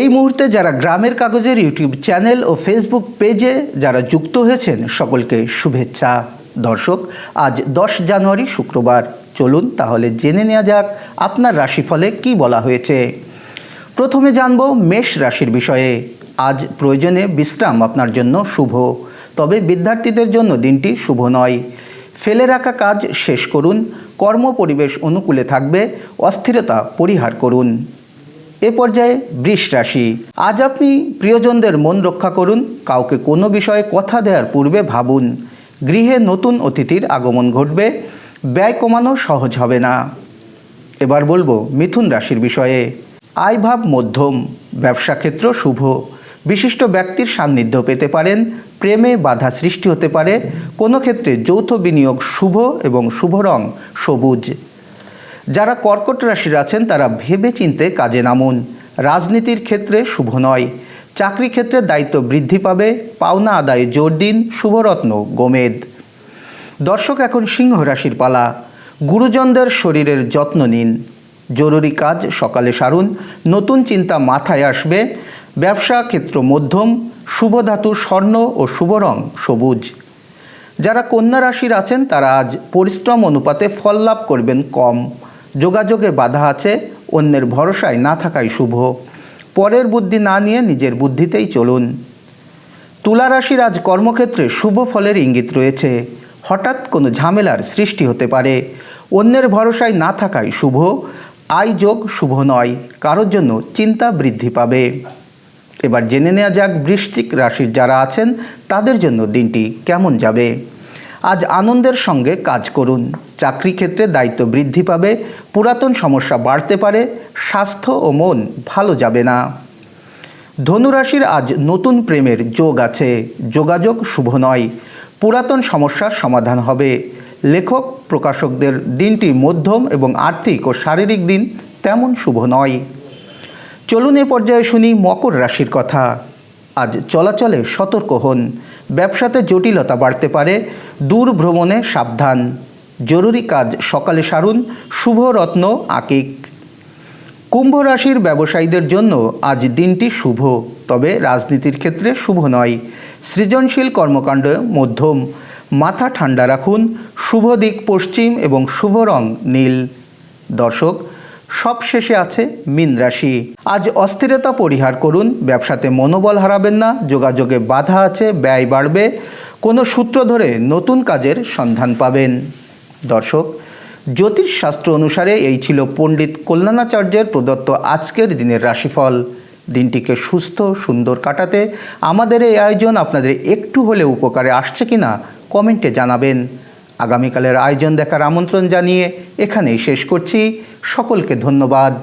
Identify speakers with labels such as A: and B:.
A: এই মুহূর্তে যারা গ্রামের কাগজের ইউটিউব চ্যানেল ও ফেসবুক পেজে যারা যুক্ত হয়েছেন, সকলকে শুভেচ্ছা। দর্শক, আজ দশ জানুয়ারি শুক্রবার। চলুন তাহলে জেনে নেওয়া যাক আপনার রাশিফলে কি বলা হয়েছে। প্রথমে জানব মেষ রাশির বিষয়ে। আজ প্রয়োজনে বিশ্রাম আপনার জন্য শুভ। তবে বিদ্যার্থীদের জন্য দিনটি শুভ নয়। ফেলে রাখা কাজ শেষ করুন। কর্ম পরিবেশ অনুকূলে থাকবে। অস্থিরতা পরিহার করুন। এ পর্যায়ে বৃষ রাশি। আজ আপনি প্রিয়জনদের মন রক্ষা করুন, কাউকে কোনো বিষয়ে কথা দেওয়ার পূর্বে ভাবুন। গৃহে নতুন অতিথির আগমন ঘটবে, ব্যয় কমানো সহজ হবে না। এবার বলব মিথুন রাশির বিষয়ে। আয়ভাব মধ্যম, ব্যবসা ক্ষেত্র শুভ। বিশিষ্ট ব্যক্তির সান্নিধ্য পেতে পারেন, প্রেমে বাধা সৃষ্টি হতে পারে। কোনো ক্ষেত্রে যৌথ বিনিয়োগ শুভ এবং শুভ রং সবুজ। যারা কর্কট রাশির আছেন, তারা ভেবে চিনতে কাজে নামুন। রাজনীতির ক্ষেত্রে শুভ নয়। চাকরি ক্ষেত্রে দায়িত্ব বৃদ্ধি পাবে। পাওনা আদায়ে জোর দিন। শুভরত্ন গোমেদ। দর্শক, এখন সিংহ রাশির পালা। গুরুজনদের শরীরের যত্ন নিন। জরুরি কাজ সকালে সারুন। নতুন চিন্তা মাথায় আসবে। ব্যবসা ক্ষেত্র মধ্যম। শুভ ধাতু স্বর্ণ ও শুভ রং সবুজ। যারা কন্যা রাশির আছেন, তারা আজ পরিশ্রম অনুপাতে ফল লাভ করবেন কম। যোগাযোগে বাধা আছে, অন্যের ভরসায় না থাকাই শুভ। পরের বুদ্ধি না নিয়ে নিজের বুদ্ধিতেই চলুন। তুলা রাশির আজ কর্মক্ষেত্রে শুভ ফলের ইঙ্গিত রয়েছে। হঠাৎ কোনো ঝামেলার সৃষ্টি হতে পারে। অন্যের ভরসায় না থাকাই শুভ। আয় যোগ শুভ নয়, কারোর জন্য চিন্তা বৃদ্ধি পাবে। এবার জেনে নেওয়া যাক বৃশ্চিক রাশির যারা আছেন, তাদের জন্য দিনটি কেমন যাবে। আজ আনন্দের সঙ্গে কাজ করুন। চাকরি ক্ষেত্রে দায়িত্ব বৃদ্ধি পাবে, পুরাতন সমস্যা বাড়তে পারে, স্বাস্থ্য ও মন ভালো যাবে না। ধনুরাশির আজ নতুন প্রেমের যোগ আছে। যোগাযোগ শুভ নয়। পুরাতন সমস্যার সমাধান হবে। লেখক, প্রকাশকদের দিনটি মধ্যম এবং আর্থিক ও শারীরিক দিন তেমন শুভ নয়। চলুন এ পর্যায়ে শুনি মকর রাশির কথা। আজ চলাচলে সতর্ক হন। ব্যবসাতে জটিলতা বাড়তে পারে, দূর ভ্রমণে সাবধান। জরুরি কাজ সকালে সারুন, শুভ রত্ন আকিক। কুম্ভ রাশির ব্যবসায়ীদের জন্য আজ দিনটি শুভ, তবে রাজনীতির ক্ষেত্রে শুভ নয়। সৃজনশীল কর্মকাণ্ড মধ্যম। মাথা ঠান্ডা রাখুন, শুভ দিক পশ্চিম এবং শুভ রং নীল। দর্শক সব শেষে আছে মীন রাশি। আজ অস্থিরতা পরিহার করুন, ব্যবসাতে মনোবল হারাবেন না, যোগাযোগে বাধা আছে, ব্যয় বাড়বে, কোনো সূত্র ধরে নতুন কাজের সন্ধান পাবেন। দর্শক, জ্যোতিষশাস্ত্র অনুসারে এই ছিল পণ্ডিত কল্যাণাচার্যের প্রদত্ত আজকের দিনের রাশিফল। দিনটিকে সুস্থ, সুন্দর কাটাতে আমাদের এই আয়োজন আপনাদের একটু হলেও উপকারে আসছে কিনা কমেন্টে জানাবেন। আগামীকালের আয়োজন দেখার আমন্ত্রণ জানিয়ে এখানেই শেষ করছি। সকলকে ধন্যবাদ।